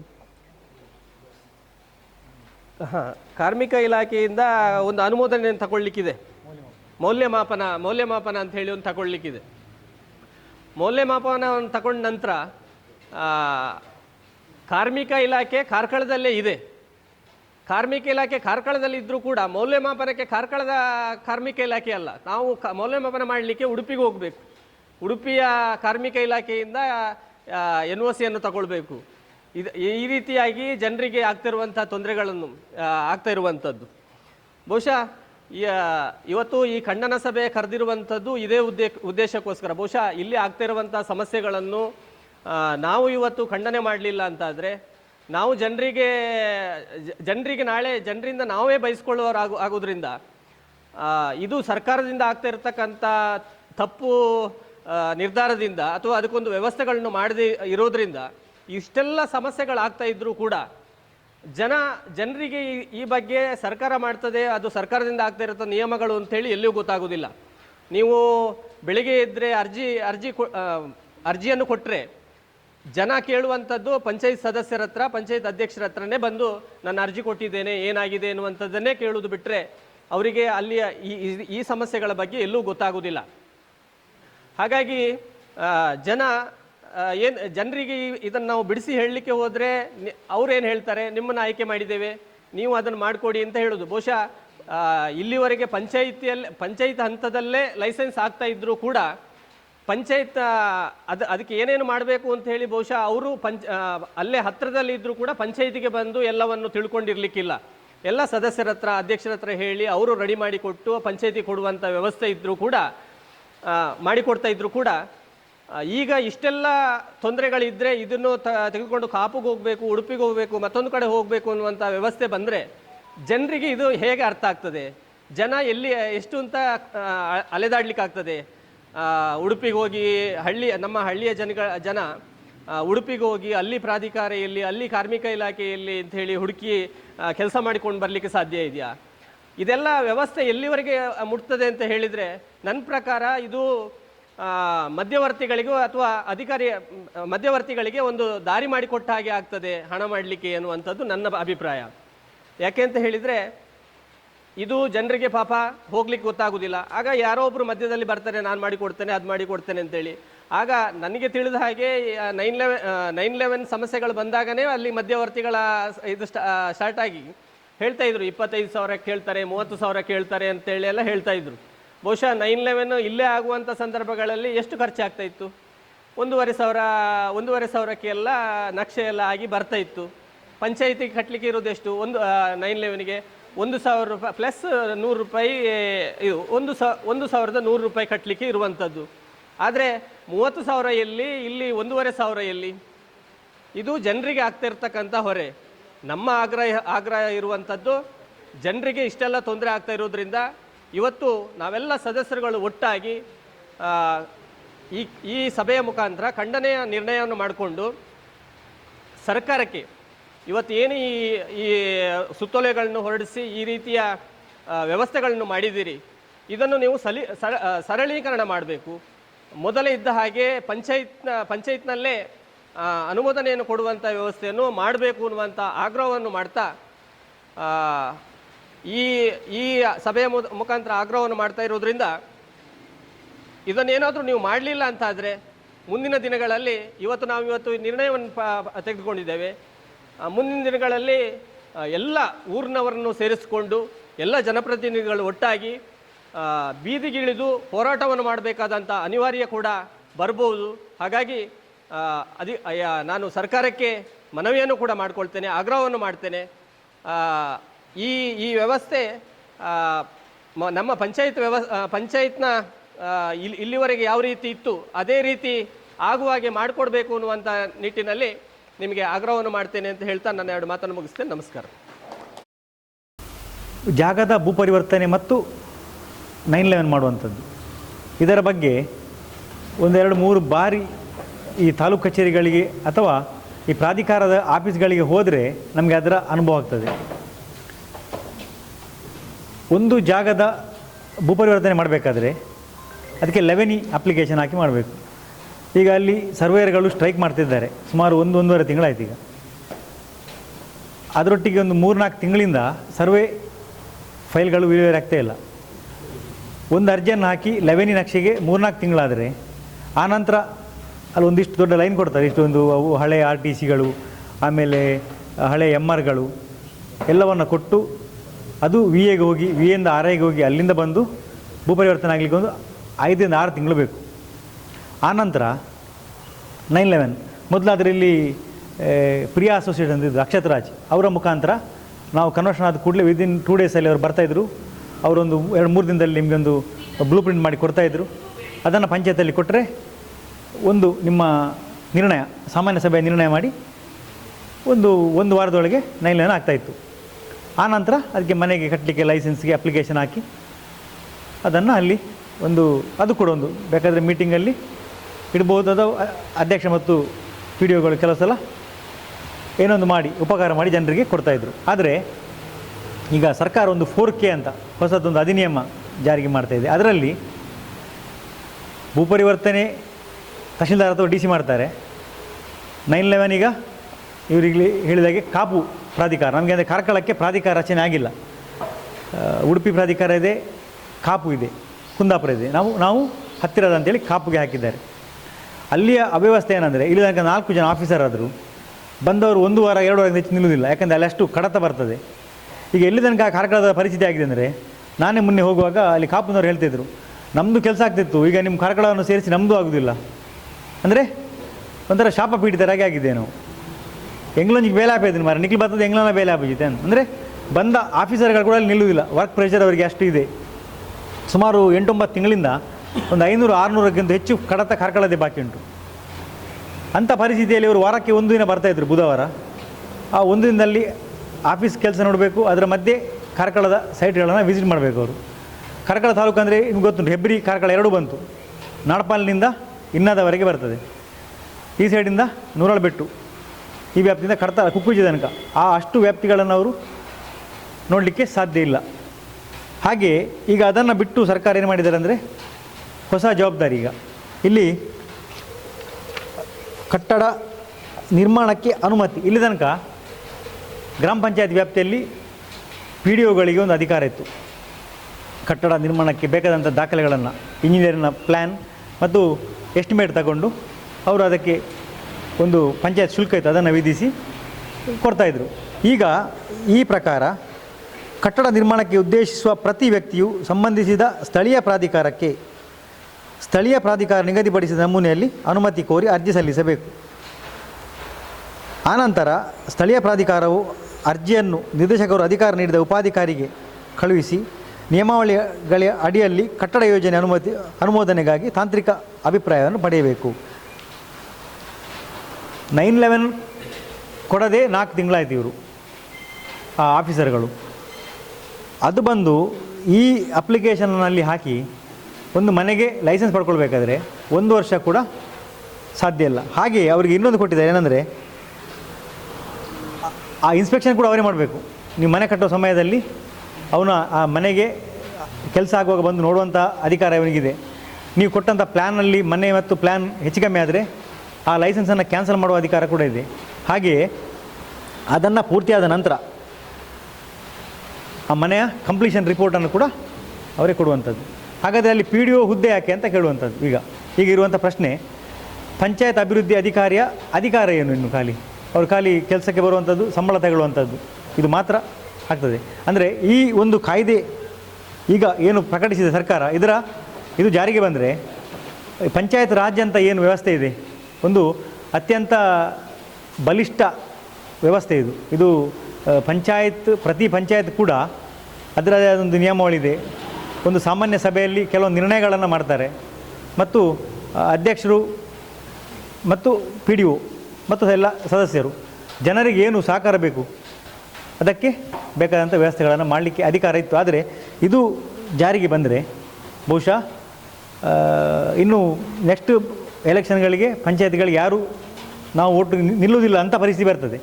ಹಾಂ, ಕಾರ್ಮಿಕ ಇಲಾಖೆಯಿಂದ ಒಂದು ಅನುಮೋದನೆಯನ್ನು ತಗೊಳ್ಳಿಕ್ಕಿದೆ. ಮೌಲ್ಯಮಾಪನ ಮೌಲ್ಯಮಾಪನ ಅಂತ ಹೇಳಿ ಒಂದು ತಗೊಳ್ಲಿಕ್ಕಿದೆ ಮೌಲ್ಯಮಾಪನವನ್ನು ತಗೊಂಡ ನಂತರ ಕಾರ್ಮಿಕ ಇಲಾಖೆ ಕಾರ್ಕಳದಲ್ಲೇ ಇದೆ. ಕಾರ್ಮಿಕ ಇಲಾಖೆ ಕಾರ್ಕಳದಲ್ಲಿ ಇದ್ದರೂ ಕೂಡ ಮೌಲ್ಯಮಾಪನಕ್ಕೆ ಕಾರ್ಕಳದ ಕಾರ್ಮಿಕ ಇಲಾಖೆ ಅಲ್ಲ. ನಾವು ಮೌಲ್ಯಮಾಪನ ಮಾಡಲಿಕ್ಕೆ ಉಡುಪಿಗೆ ಹೋಗಬೇಕು. ಉಡುಪಿಯ ಕಾರ್ಮಿಕ ಇಲಾಖೆಯಿಂದ ಎನ್ ಒ ಸಿಯನ್ನು ತಗೊಳ್ಬೇಕು. ಇದು, ಈ ರೀತಿಯಾಗಿ ಜನರಿಗೆ ಆಗ್ತಿರುವಂಥ ತೊಂದರೆಗಳನ್ನು ಆಗ್ತಾ ಇರುವಂಥದ್ದು. ಬಹುಶಃ ಇವತ್ತು ಈ ಖಂಡನ ಸಭೆ ಕರೆದಿರುವಂಥದ್ದು ಇದೇ ಉದ್ದೇ, ಉದ್ದೇಶಕ್ಕೋಸ್ಕರ. ಬಹುಶಃ ಇಲ್ಲಿ ಆಗ್ತಾ ಇರುವಂಥ ಸಮಸ್ಯೆಗಳನ್ನು ನಾವು ಇವತ್ತು ಖಂಡನೆ ಮಾಡಲಿಲ್ಲ ಅಂತಾದರೆ, ನಾವು ಜನರಿಗೆ ಜನರಿಗೆ ನಾಳೆ, ಜನರಿಂದ ನಾವೇ ಬಯಸ್ಕೊಳ್ಳೋರಾಗು ಆಗೋದ್ರಿಂದ ಇದು ಸರ್ಕಾರದಿಂದ ಆಗ್ತಾ ಇರತಕ್ಕಂಥ ತಪ್ಪು ನಿರ್ಧಾರದಿಂದ ಅಥವಾ ಅದಕ್ಕೊಂದು ವ್ಯವಸ್ಥೆಗಳನ್ನು ಮಾಡದೇ ಇರೋದ್ರಿಂದ ಇಷ್ಟೆಲ್ಲ ಸಮಸ್ಯೆಗಳಾಗ್ತಾ ಇದ್ರೂ ಕೂಡ ಜನ, ಜನರಿಗೆ ಈ- ಬಗ್ಗೆ ಸರ್ಕಾರ ಮಾಡ್ತದೆ, ಅದು ಸರ್ಕಾರದಿಂದ ಆಗ್ತಾ ಇರೋ ನಿಯಮಗಳು ಅಂತೇಳಿ ಎಲ್ಲಿಯೂ ಗೊತ್ತಾಗೋದಿಲ್ಲ. ನೀವು ಬೆಳಿಗ್ಗೆ ಇದ್ದರೆ ಅರ್ಜಿ ಅರ್ಜಿ ಅರ್ಜಿಯನ್ನು ಕೊಟ್ಟರೆ ಜನ ಕೇಳುವಂಥದ್ದು ಪಂಚಾಯತ್ ಸದಸ್ಯರ ಹತ್ರ, ಪಂಚಾಯತ್ ಅಧ್ಯಕ್ಷರ ಹತ್ರನೇ ಬಂದು ನಾನು ಅರ್ಜಿ ಕೊಟ್ಟಿದ್ದೇನೆ, ಏನಾಗಿದೆ ಎನ್ನುವಂಥದ್ದನ್ನೇ ಕೇಳೋದು ಬಿಟ್ಟರೆ ಅವರಿಗೆ ಅಲ್ಲಿಯ ಈ- ಈ ಸಮಸ್ಯೆಗಳ ಬಗ್ಗೆ ಎಲ್ಲೂ ಗೊತ್ತಾಗೋದಿಲ್ಲ. ಹಾಗಾಗಿ ಜನ ಏನು, ಜನರಿಗೆ ಇದನ್ನು ನಾವು ಬಿಡಿಸಿ ಹೇಳಲಿಕ್ಕೆ ಹೋದರೆ ಅವ್ರೇನು ಹೇಳ್ತಾರೆ? ನಿಮ್ಮನ್ನು ಆಯ್ಕೆ ಮಾಡಿದ್ದೇವೆ. ನೀವು ಅದನ್ನು ಮಾಡಿಕೊಡಿ ಅಂತ ಹೇಳೋದು. ಬಹುಶಃ ಇಲ್ಲಿವರೆಗೆ ಪಂಚಾಯಿತಿಯಲ್ಲಿ ಪಂಚಾಯತ್ ಹಂತದಲ್ಲೇ ಲೈಸೆನ್ಸ್ ಆಗ್ತಾ ಇದ್ದರೂ ಕೂಡ, ಪಂಚಾಯತ್ ಅದು ಅದಕ್ಕೆ ಏನೇನು ಮಾಡಬೇಕು ಅಂತ ಹೇಳಿ ಬಹುಶಃ ಅವರು ಪಂಚ ಅಲ್ಲೇ ಹತ್ತಿರದಲ್ಲಿ ಇದ್ದರೂ ಕೂಡ ಪಂಚಾಯಿತಿಗೆ ಬಂದು ಎಲ್ಲವನ್ನು ತಿಳ್ಕೊಂಡಿರಲಿಕ್ಕಿಲ್ಲ. ಎಲ್ಲ ಸದಸ್ಯರ ಹತ್ರ, ಅಧ್ಯಕ್ಷರ ಹೇಳಿ, ಅವರು ರೆಡಿ ಮಾಡಿಕೊಟ್ಟು ಪಂಚಾಯಿತಿ ಕೊಡುವಂಥ ವ್ಯವಸ್ಥೆ ಇದ್ದರೂ ಕೂಡ ಮಾಡಿಕೊಡ್ತಾ ಇದ್ರು ಕೂಡ ಈಗ ಇಷ್ಟೆಲ್ಲ ತೊಂದರೆಗಳಿದ್ದರೆ ಇದನ್ನು ತ, ತೆಗೆದುಕೊಂಡು ಕಾಪುಗೆ ಹೋಗಬೇಕು, ಉಡುಪಿಗೆ ಹೋಗಬೇಕು, ಮತ್ತೊಂದು ಕಡೆ ಹೋಗಬೇಕು ಅನ್ನುವಂಥ ವ್ಯವಸ್ಥೆ ಬಂದರೆ ಜನರಿಗೆ ಇದು ಹೇಗೆ ಅರ್ಥ ಆಗ್ತದೆ? ಜನ ಎಲ್ಲಿ, ಎಷ್ಟು ಅಂತ ಅಲೆದಾಡ್ಲಿಕ್ಕಾಗ್ತದೆ? ಉಡುಪಿಗೆ ಹೋಗಿ ಹಳ್ಳಿ, ನಮ್ಮ ಹಳ್ಳಿಯ ಜನಗಳ, ಜನ ಉಡುಪಿಗೆ ಹೋಗಿ ಅಲ್ಲಿ ಪ್ರಾಧಿಕಾರ ಎಲ್ಲಿ, ಅಲ್ಲಿ ಕಾರ್ಮಿಕ ಇಲಾಖೆಯಲ್ಲಿ ಹೇಳಿ ಹುಡುಕಿ ಕೆಲಸ ಮಾಡಿಕೊಂಡು ಬರಲಿಕ್ಕೆ ಸಾಧ್ಯ ಇದೆಯಾ? ಇದೆಲ್ಲ ವ್ಯವಸ್ಥೆ ಎಲ್ಲಿವರೆಗೆ ಮುಟ್ತದೆ ಅಂತ ಹೇಳಿದರೆ ನನ್ನ ಪ್ರಕಾರ ಇದು ಮಧ್ಯವರ್ತಿಗಳಿಗೂ ಅಥವಾ ಅಧಿಕಾರಿ ಮಧ್ಯವರ್ತಿಗಳಿಗೆ ಒಂದು ದಾರಿ ಮಾಡಿಕೊಟ್ಟ ಹಾಗೆ ಆಗ್ತದೆ ಹಣ ಮಾಡಲಿಕ್ಕೆ ಎನ್ನುವಂಥದ್ದು ನನ್ನ ಅಭಿಪ್ರಾಯ. ಯಾಕೆ ಅಂತ ಹೇಳಿದರೆ, ಇದು ಜನರಿಗೆ ಪಾಪ ಹೋಗ್ಲಿಕ್ಕೆ ಗೊತ್ತಾಗೋದಿಲ್ಲ. ಆಗ ಯಾರೋ ಒಬ್ಬರು ಮಧ್ಯದಲ್ಲಿ ಬರ್ತಾರೆ, ನಾನು ಮಾಡಿಕೊಡ್ತೇನೆ, ಅದು ಮಾಡಿಕೊಡ್ತೇನೆ ಅಂತೇಳಿ. ಆಗ ನನಗೆ ತಿಳಿದ ಹಾಗೆ ನೈನ್ ಲೆವೆನ್ ನೈನ್ ಲೆವೆನ್ ಸಮಸ್ಯೆಗಳು ಬಂದಾಗನೇ ಅಲ್ಲಿ ಮಧ್ಯವರ್ತಿಗಳ ಇದು ಸ್ಟಾರ್ಟ್ ಆಗಿ ಹೇಳ್ತಾ ಇದ್ರು, ಇಪ್ಪತ್ತೈದು ಸಾವಿರ ಕೇಳ್ತಾರೆ, ಮೂವತ್ತು ಸಾವಿರ ಕೇಳ್ತಾರೆ ಅಂತೇಳಿ ಎಲ್ಲ ಹೇಳ್ತಾ ಇದ್ರು. ಬಹುಶಃ ನೈನ್ ಲೆವೆನ್ ಇಲ್ಲೇ ಆಗುವಂಥ ಸಂದರ್ಭಗಳಲ್ಲಿ ಎಷ್ಟು ಖರ್ಚಾಗ್ತಾ ಇತ್ತು? ಒಂದೂವರೆ ಸಾವಿರ, ಒಂದೂವರೆ ಸಾವಿರಕ್ಕೆಲ್ಲ ನಕ್ಷೆ ಎಲ್ಲ ಆಗಿ ಬರ್ತಾ ಇತ್ತು. ಪಂಚಾಯಿತಿಗೆ ಕಟ್ಟಲಿಕ್ಕೆ ಇರೋದೆಷ್ಟು ಒಂದು ನೈನ್ ಲೆವೆನ್ಗೆ ಒಂದು ಸಾವಿರ ರೂಪಾಯಿ ಪ್ಲಸ್ ನೂರು ರೂಪಾಯಿ ಇದು, ಒಂದು ಸಾ, ಒಂದು ಸಾವಿರದ ನೂರು ರೂಪಾಯಿ ಕಟ್ಟಲಿಕ್ಕೆ ಇರುವಂಥದ್ದು ಆದರೆ ಮೂವತ್ತು ಸಾವಿರ ಎಲ್ಲಿ, ಇಲ್ಲಿ ಒಂದೂವರೆ ಸಾವಿರ ಎಲ್ಲಿ? ಇದು ಜನರಿಗೆ ಆಗ್ತಾ ಇರ್ತಕ್ಕಂಥ ಹೊರೆ. ನಮ್ಮ ಆಗ್ರಹ ಆಗ್ರಹ ಇರುವಂಥದ್ದು ಜನರಿಗೆ ಇಷ್ಟೆಲ್ಲ ತೊಂದರೆ ಆಗ್ತಾ ಇರೋದ್ರಿಂದ ಇವತ್ತು ನಾವೆಲ್ಲ ಸದಸ್ಯರುಗಳು ಒಟ್ಟಾಗಿ ಈ ಈ ಸಭೆಯ ಮುಖಾಂತರ ಖಂಡನೆಯ ನಿರ್ಣಯವನ್ನು ಮಾಡಿಕೊಂಡು ಸರ್ಕಾರಕ್ಕೆ ಇವತ್ತು ಏನು ಈ ಈ ಸುತ್ತೋಲೆಗಳನ್ನು ಹೊರಡಿಸಿ ಈ ರೀತಿಯ ವ್ಯವಸ್ಥೆಗಳನ್ನು ಮಾಡಿದ್ದೀರಿ, ಇದನ್ನು ನೀವು ಸಲಿ, ಸರ, ಸರಳೀಕರಣ ಮಾಡಬೇಕು. ಮೊದಲೇ ಇದ್ದ ಹಾಗೆ ಪಂಚಾಯತ್ನ, ಪಂಚಾಯತ್ನಲ್ಲೇ ಅನುಮೋದನೆಯನ್ನು ಕೊಡುವಂಥ ವ್ಯವಸ್ಥೆಯನ್ನು ಮಾಡಬೇಕು ಅನ್ನುವಂಥ ಆಗ್ರಹವನ್ನು ಮಾಡ್ತಾ ಈ ಈ ಸಭೆಯ ಮುಖಾಂತರ ಆಗ್ರಹವನ್ನು ಮಾಡ್ತಾ ಇರೋದ್ರಿಂದ ಇದನ್ನೇನಾದರೂ ನೀವು ಮಾಡಲಿಲ್ಲ ಅಂತಾದರೆ ಮುಂದಿನ ದಿನಗಳಲ್ಲಿ ಇವತ್ತು ನಾವು ಇವತ್ತು ನಿರ್ಣಯವನ್ನು ತೆಗೆದುಕೊಂಡಿದ್ದೇವೆ. ಮುಂದಿನ ದಿನಗಳಲ್ಲಿ ಎಲ್ಲ ಊರಿನವರನ್ನು ಸೇರಿಸಿಕೊಂಡು ಎಲ್ಲ ಜನಪ್ರತಿನಿಧಿಗಳು ಒಟ್ಟಾಗಿ ಬೀದಿಗಿಳಿದು ಹೋರಾಟವನ್ನು ಮಾಡಬೇಕಾದಂಥ ಅನಿವಾರ್ಯ ಕೂಡ ಬರ್ಬೋದು. ಹಾಗಾಗಿ ಅದಿ ನಾನು ಸರ್ಕಾರಕ್ಕೆ ಮನವಿಯನ್ನು ಕೂಡ ಮಾಡಿಕೊಳ್ತೇನೆ, ಆಗ್ರಹವನ್ನು ಮಾಡ್ತೇನೆ. ಈ ಈ ವ್ಯವಸ್ಥೆ ನಮ್ಮ ಪಂಚಾಯತ್ ವ್ಯವ ಪಂಚಾಯತ್ನ ಇಲ್ಲಿ ಇಲ್ಲಿವರೆಗೆ ಯಾವ ರೀತಿ ಇತ್ತು, ಅದೇ ರೀತಿ ಆಗುವ ಹಾಗೆ ಮಾಡಿಕೊಡ್ಬೇಕು ಅನ್ನುವಂಥ ನಿಟ್ಟಿನಲ್ಲಿ ನಿಮಗೆ ಆಗ್ರಹವನ್ನು ಮಾಡ್ತೇನೆ ಅಂತ ಹೇಳ್ತಾ ನನ್ನ ಎರಡು ಮಾತನ್ನು ಮುಗಿಸ್ತೇನೆ. ನಮಸ್ಕಾರ. ಜಾಗದ ಭೂ ಪರಿವರ್ತನೆ ಮತ್ತು ನೈನ್ ಲೆವೆನ್ ಮಾಡುವಂಥದ್ದು. ಇದರ ಬಗ್ಗೆ ಒಂದೆರಡು ಮೂರು ಬಾರಿ ಈ ತಾಲೂಕು ಕಚೇರಿಗಳಿಗೆ ಅಥವಾ ಈ ಪ್ರಾಧಿಕಾರದ ಆಫೀಸ್ಗಳಿಗೆ ಹೋದರೆ ನಮಗೆ ಅದರ ಅನುಭವ ಆಗ್ತದೆ. ಒಂದು ಜಾಗದ ಭೂಪರಿವರ್ತನೆ ಮಾಡಬೇಕಾದ್ರೆ ಅದಕ್ಕೆ ಲೆವೆನಿ ಅಪ್ಲಿಕೇಶನ್ ಹಾಕಿ ಮಾಡಬೇಕು. ಈಗ ಅಲ್ಲಿ ಸರ್ವೇಯರ್ಗಳು ಸ್ಟ್ರೈಕ್ ಮಾಡ್ತಿದ್ದಾರೆ. ಸುಮಾರು ಒಂದು ಒಂದೂವರೆ ತಿಂಗಳಾಯ್ತು ಈಗ. ಅದರೊಟ್ಟಿಗೆ ಒಂದು ಮೂರ್ನಾಲ್ಕು ತಿಂಗಳಿಂದ ಸರ್ವೆ ಫೈಲ್ಗಳು ವಿಲೇವರಿ ಆಗ್ತಾ ಇಲ್ಲ. ಒಂದು ಅರ್ಜಿಯನ್ನು ಹಾಕಿ ಲೆವೆನಿ ನಕ್ಷೆಗೆ ಮೂರ್ನಾಲ್ಕು ತಿಂಗಳಾದರೆ ಆನಂತರ ಅಲ್ಲಿ ಒಂದಿಷ್ಟು ದೊಡ್ಡ ಲೈನ್ ಕೊಡ್ತಾರೆ. ಇಷ್ಟೊಂದು ಅವು ಹಳೆ ಆರ್ ಟಿ ಸಿಗಳು ಆಮೇಲೆ ಹಳೆ ಎಂ ಆರ್ಗಳು ಎಲ್ಲವನ್ನು ಕೊಟ್ಟು ಅದು ವಿ ಎಗೆ ಹೋಗಿ ವಿ ಎಯಿಂದ ಆರ್ ಐಗೆ ಹೋಗಿ ಅಲ್ಲಿಂದ ಬಂದು ಭೂ ಪರಿವರ್ತನೆ ಆಗಲಿಕ್ಕೆ ಒಂದು ಐದರಿಂದ ಆರು ತಿಂಗಳು ಬೇಕು. ಆನಂತರ ನೈನ್ ಲೆವೆನ್ ಮೊದಲು ಅದರಲ್ಲಿ ಪ್ರಿಯಾ ಅಸೋಸಿಯೇಷನ್ ಅಂದಿದ್ದು ಅಕ್ಷತ್ ರಾಜ್ ಅವರ ಮುಖಾಂತರ ನಾವು ಕನ್ವರ್ಷನ್ ಆದ ಕೂಡಲೇ ವಿದಿನ್ ಟೂ ಡೇಸಲ್ಲಿ ಅವರು ಬರ್ತಾಯಿದ್ರು ಅವರೊಂದು ಎರಡು ಮೂರು ದಿನದಲ್ಲಿ ನಿಮಗೊಂದು ಬ್ಲೂ ಪ್ರಿಂಟ್ ಮಾಡಿ ಕೊಡ್ತಾಯಿದ್ರು ಅದನ್ನು ಪಂಚಾಯತಲ್ಲಿ ಕೊಟ್ಟರೆ ಒಂದು ನಿಮ್ಮ ನಿರ್ಣಯ, ಸಾಮಾನ್ಯ ಸಭೆಯ ನಿರ್ಣಯ ಮಾಡಿ ಒಂದು ಒಂದು ವಾರದೊಳಗೆ ನೈಲನ ಆಗ್ತಾಯಿತ್ತು ಆ ಆನಂತರ ಅದಕ್ಕೆ ಮನೆಗೆ ಕಟ್ಟಲಿಕ್ಕೆ ಲೈಸೆನ್ಸ್ಗೆ ಅಪ್ಲಿಕೇಶನ್ ಹಾಕಿ ಅದನ್ನು ಅಲ್ಲಿ ಒಂದು, ಅದು ಕೂಡ ಒಂದು ಬೇಕಾದರೆ ಮೀಟಿಂಗಲ್ಲಿ ಇಡಬಹುದಾದ ಅಧ್ಯಕ್ಷ ಮತ್ತು ಪಿ ಡಿ ಒಗಳು ಕೆಲವು ಸಲ ಏನೊಂದು ಮಾಡಿ, ಉಪಕಾರ ಮಾಡಿ ಜನರಿಗೆ ಕೊಡ್ತಾಯಿದ್ರು ಆದರೆ ಈಗ ಸರ್ಕಾರ ಒಂದು ಫೋರ್ ಕೆ ಅಂತ ಹೊಸದೊಂದು ಅಧಿನಿಯಮ ಜಾರಿಗೆ ಮಾಡ್ತಾಯಿದೆ ಅದರಲ್ಲಿ ಭೂ ಪರಿವರ್ತನೆ ತಹಶೀಲ್ದಾರ್ ಅಥವಾ ಡಿ ಸಿ ಮಾಡ್ತಾರೆ. ನೈನ್ ಲೆವೆನ್ ಈಗ ಇವರಿಗೆ ಹೇಳಿದಾಗೆ ಕಾಪು ಪ್ರಾಧಿಕಾರ. ನಮಗೆ ಅಂದರೆ ಕಾರ್ಕಳಕ್ಕೆ ಪ್ರಾಧಿಕಾರ ರಚನೆ ಆಗಿಲ್ಲ. ಉಡುಪಿ ಪ್ರಾಧಿಕಾರ ಇದೆ, ಕಾಪು ಇದೆ, ಕುಂದಾಪುರ ಇದೆ. ನಾವು ನಾವು ಹತ್ತಿರದ ಅಂತೇಳಿ ಕಾಪುಗೆ ಹಾಕಿದ್ದಾರೆ. ಅಲ್ಲಿಯ ಅವ್ಯವಸ್ಥೆ ಏನಂದರೆ, ಇಲ್ಲಿ ತನಕ ನಾಲ್ಕು ಜನ ಆಫೀಸರ್ ಆದರು. ಬಂದವರು ಒಂದು ವಾರ, ಎರಡು ವಾರ ನಿಲ್ಲುವುದಿಲ್ಲ ಯಾಕಂದರೆ ಅಲ್ಲಿ ಅಷ್ಟು ಕಡತ ಬರ್ತದೆ. ಈಗ ಎಲ್ಲಿ ತನಕ ಕಾರ್ಕಳದ ಪರಿಸ್ಥಿತಿ ಆಗಿದೆ ಅಂದರೆ, ನಾನೇ ಮೊನ್ನೆ ಹೋಗುವಾಗ ಅಲ್ಲಿ ಕಾಪುನವ್ರು ಹೇಳ್ತಿದ್ರು ನಮ್ಮದು ಕೆಲಸ ಆಗ್ತಿತ್ತು. ಈಗ ನಿಮ್ಮ ಕಾರ್ಕಳವನ್ನು ಸೇರಿಸಿ ನಮ್ಮದು ಆಗೋದಿಲ್ಲ. ಅಂದರೆ ಒಂಥರ ಶಾಪ ಪೀಡಿತರಾಗಿ ನಾವು. ಎಂಗ್ಲೊಂಜಿಗೆ ಬೇಲೆ ಹಾಕಿದ್ದೀನಿ ಮಾರ ನಿಖಿಲ್ ಬರ್ತದೆ ಎಂಗ್ಲನ ಬೇಲೆ ಹಾಕಿದ್ದೆ ಅಂದರೆ ಬಂದ ಆಫೀಸರ್ಗಳು ಕೂಡ ಅಲ್ಲಿ ನಿಲ್ಲುವುದಿಲ್ಲ. ವರ್ಕ್ ಪ್ರೆಷರ್ ಅವರಿಗೆ ಅಷ್ಟು ಇದೆ. ಸುಮಾರು ಎಂಟೊಂಬತ್ತು ತಿಂಗಳಿಂದ ಒಂದು ಐನೂರು, ಆರುನೂರಕ್ಕಿಂತ ಹೆಚ್ಚು ಕಡತ ಕರ್ಕೊಳ್ಳೋದೇ ಬಾಕಿ ಉಂಟು. ಅಂಥ ಪರಿಸ್ಥಿತಿಯಲ್ಲಿ ಇವರು ವಾರಕ್ಕೆ ಒಂದು ದಿನ ಬರ್ತಾಯಿದ್ರು ಬುಧವಾರ. ಆ ಒಂದು ದಿನದಲ್ಲಿ ಆಫೀಸ್ ಕೆಲಸ ನೋಡಬೇಕು, ಅದರ ಮಧ್ಯೆ ಕಾರ್ಕಳದ ಸೈಟ್ಗಳನ್ನು ವಿಸಿಟ್ ಮಾಡಬೇಕು ಅವರು. ಕಾರ್ಕಳ ತಾಲೂಕು ಅಂದರೆ ನಿಮ್ಗೆ ಗೊತ್ತುಂಟು ಹೆಬ್ರಿ ಕಾರ್ಕಳ ಎರಡೂ ಬಂತು. ನಾಡಪಾಲಿನಿಂದ ಇನ್ನದವರೆಗೆ ಬರ್ತದೆ. ಈ ಸೈಡಿಂದ ನೂರಳಬೆಟ್ಟು ಈ ವ್ಯಾಪ್ತಿಯಿಂದ ಕಡತ, ಕುಕ್ಕುಜಿ ತನಕ. ಆ ಅಷ್ಟು ವ್ಯಾಪ್ತಿಗಳನ್ನು ಅವರು ನೋಡಲಿಕ್ಕೆ ಸಾಧ್ಯ ಇಲ್ಲ. ಹಾಗೆ ಈಗ ಅದನ್ನು ಬಿಟ್ಟು ಸರ್ಕಾರ ಏನು ಮಾಡಿದ್ದಾರೆ ಅಂದರೆ ಹೊಸ ಜವಾಬ್ದಾರಿ ಈಗ. ಇಲ್ಲಿ ಕಟ್ಟಡ ನಿರ್ಮಾಣಕ್ಕೆ ಅನುಮತಿ. ಇಲ್ಲಿ ತನಕ ಗ್ರಾಮ ಪಂಚಾಯತ್ ವ್ಯಾಪ್ತಿಯಲ್ಲಿ ಪಿ ಡಿ ಒಗಳಿಗೆ ಒಂದು ಅಧಿಕಾರ ಇತ್ತು. ಕಟ್ಟಡ ನಿರ್ಮಾಣಕ್ಕೆ ಬೇಕಾದಂಥ ದಾಖಲೆಗಳನ್ನು, ಇಂಜಿನಿಯರಿನ ಪ್ಲ್ಯಾನ್ ಮತ್ತು ಎಸ್ಟಿಮೇಟ್ ತಗೊಂಡು ಅವರು ಅದಕ್ಕೆ ಒಂದು ಪಂಚಾಯತ್ ಶುಲ್ಕ ಇತ್ತು, ಅದನ್ನು ವಿಧಿಸಿ ಕೊಡ್ತಾಯಿದ್ರು ಈಗ ಈ ಪ್ರಕಾರ ಕಟ್ಟಡ ನಿರ್ಮಾಣಕ್ಕೆ ಉದ್ದೇಶಿಸುವ ಪ್ರತಿ ವ್ಯಕ್ತಿಯು ಸಂಬಂಧಿಸಿದ ಸ್ಥಳೀಯ ಪ್ರಾಧಿಕಾರಕ್ಕೆ, ಸ್ಥಳೀಯ ಪ್ರಾಧಿಕಾರ ನಿಗದಿಪಡಿಸಿದ ನಮೂನೆಯಲ್ಲಿ ಅನುಮತಿ ಕೋರಿ ಅರ್ಜಿ ಸಲ್ಲಿಸಬೇಕು. ಆನಂತರ ಸ್ಥಳೀಯ ಪ್ರಾಧಿಕಾರವು ಅರ್ಜಿಯನ್ನು ನಿರ್ದೇಶಕರು ಅಧಿಕಾರ ನೀಡಿದ ಉಪಾಧಿಕಾರಿಗೆ ಕಳುಹಿಸಿ ನಿಯಮಾವಳಿಗಳ ಅಡಿಯಲ್ಲಿ ಕಟ್ಟಡ ಯೋಜನೆ ಅನುಮತಿ, ಅನುಮೋದನೆಗಾಗಿ ತಾಂತ್ರಿಕ ಅಭಿಪ್ರಾಯವನ್ನು ಪಡೆಯಬೇಕು. ನೈನ್ ಲೆವೆನ್ ಕೊಡದೆ ನಾಲ್ಕು ತಿಂಗಳಾಯ್ತು ಇವರು ಆ ಆಫೀಸರ್ಗಳು. ಅದು ಬಂದು ಈ ಅಪ್ಲಿಕೇಶನ್ನಲ್ಲಿ ಹಾಕಿ ಒಂದು ಮನೆಗೆ ಲೈಸೆನ್ಸ್ ಪಡ್ಕೊಳ್ಬೇಕಾದ್ರೆ ಒಂದು ವರ್ಷ ಕೂಡ ಸಾಧ್ಯ ಇಲ್ಲ. ಹಾಗೆ ಅವರಿಗೆ ಇನ್ನೊಂದು ಕೊಟ್ಟಿದ್ದಾರೆ ಏನಂದರೆ, ಆ ಇನ್ಸ್ಪೆಕ್ಷನ್ ಕೂಡ ಅವರೇ ಮಾಡಬೇಕು. ನೀವು ಮನೆ ಕಟ್ಟೋ ಸಮಯದಲ್ಲಿ ಅವನ ಆ ಮನೆಗೆ ಕೆಲಸ ಆಗುವಾಗ ಬಂದು ನೋಡುವಂಥ ಅಧಿಕಾರ ಇವನಿಗಿದೆ. ನೀವು ಕೊಟ್ಟಂಥ ಪ್ಲ್ಯಾನಲ್ಲಿ ಮನೆ ಮತ್ತು ಪ್ಲ್ಯಾನ್ ಹೆಚ್ಚು ಕಮ್ಮಿ ಆದರೆ ಆ ಲೈಸೆನ್ಸನ್ನು ಕ್ಯಾನ್ಸಲ್ ಮಾಡುವ ಅಧಿಕಾರ ಕೂಡ ಇದೆ. ಹಾಗೆಯೇ ಅದನ್ನು ಪೂರ್ತಿಯಾದ ನಂತರ ಆ ಮನೆಯ ಕಂಪ್ಲೀಷನ್ ರಿಪೋರ್ಟನ್ನು ಕೂಡ ಅವರೇ ಕೊಡುವಂಥದ್ದು ಹಾಗಾದರೆ ಅಲ್ಲಿ ಪಿ ಡಿ ಒ ಹುದ್ದೆ ಯಾಕೆ ಅಂತ ಕೇಳುವಂಥದ್ದು ಈಗ. ಈಗ ಇರುವಂಥ ಪ್ರಶ್ನೆ, ಪಂಚಾಯತ್ ಅಭಿವೃದ್ಧಿ ಅಧಿಕಾರಿಯ ಅಧಿಕಾರ ಏನು ಇನ್ನು ಖಾಲಿ? ಅವರು ಖಾಲಿ ಕೆಲಸಕ್ಕೆ ಬರುವಂಥದ್ದು ಸಂಬಳ ತಗೊಳ್ಳುವಂಥದ್ದು ಇದು ಮಾತ್ರ ಆಗ್ತದೆ. ಅಂದರೆ ಈ ಒಂದು ಕಾಯ್ದೆ ಈಗ ಏನು ಪ್ರಕಟಿಸಿದೆ ಸರ್ಕಾರ, ಇದರ ಇದು ಜಾರಿಗೆ ಬಂದರೆ ಪಂಚಾಯತ್ ರಾಜ್ ಅಂತ ಏನು ವ್ಯವಸ್ಥೆ ಇದೆ? ಒಂದು ಅತ್ಯಂತ ಬಲಿಷ್ಠ ವ್ಯವಸ್ಥೆ ಇದು. ಇದು ಪಂಚಾಯತ್, ಪ್ರತಿ ಪಂಚಾಯತ್ ಕೂಡ ಅದರದೇ ಆದೊಂದು ನಿಯಮಾವಳಿ ಒಂದು ಸಾಮಾನ್ಯ ಸಭೆಯಲ್ಲಿ ಕೆಲವೊಂದು ನಿರ್ಣಯಗಳನ್ನು ಮಾಡ್ತಾರೆ. ಮತ್ತು ಅಧ್ಯಕ್ಷರು ಮತ್ತು ಪಿ ಡಿ ಒ ಮತ್ತು ಎಲ್ಲ ಸದಸ್ಯರು ಜನರಿಗೆ ಏನು ಸಹಕಾರ ಬೇಕು? ಅದಕ್ಕೆ ಬೇಕಾದಂಥ ವ್ಯವಸ್ಥೆಗಳನ್ನು ಮಾಡಲಿಕ್ಕೆ ಅಧಿಕಾರ ಇತ್ತು. ಆದರೆ ಇದು ಜಾರಿಗೆ ಬಂದರೆ ಬಹುಶಃ ಇನ್ನೂ ನೆಕ್ಸ್ಟ್ ಎಲೆಕ್ಷನ್ಗಳಿಗೆ ಪಂಚಾಯತ್ಗಳಿಗೆ ಯಾರು ನಾವು ಓಟು ನಿಲ್ಲುವುದಿಲ್ಲ ಅಂತ ಪರಿಸ್ಥಿತಿ ಬರ್ತದೆ.